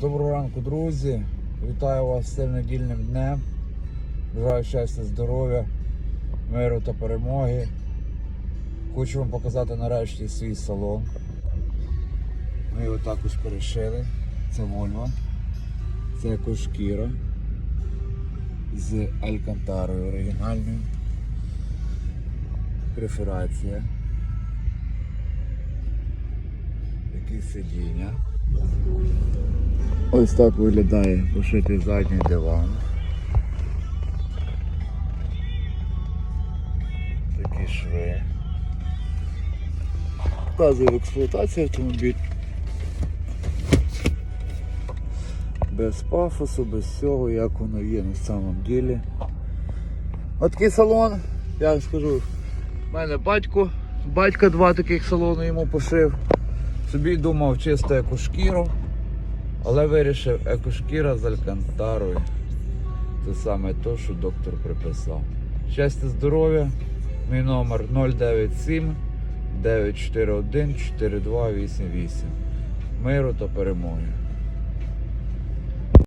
Доброго ранку, друзі. Вітаю вас з цим недільним днем. Бажаю щастя, здоров'я, миру та перемоги. Хочу вам показати нарешті свій салон. Ми його також перешили. Це Volvo. Це екошкіра з алькантарою оригінальною. Преферація. Такі сидіння. Ось так виглядає пошитий задній диван. Такі шви. Показую в експлуатації автомобіль. Без пафосу, без всього, як воно є на самом ділі. Отакий салон, я скажу, в мене батько, батька два таких салони йому пошив. Собі думав чисто екошкіру, але вирішив екошкіра з алькантарою. Це саме те, що доктор приписав. Щастя, здоров'я. Мій номер 097 941 4288. Миру та перемоги.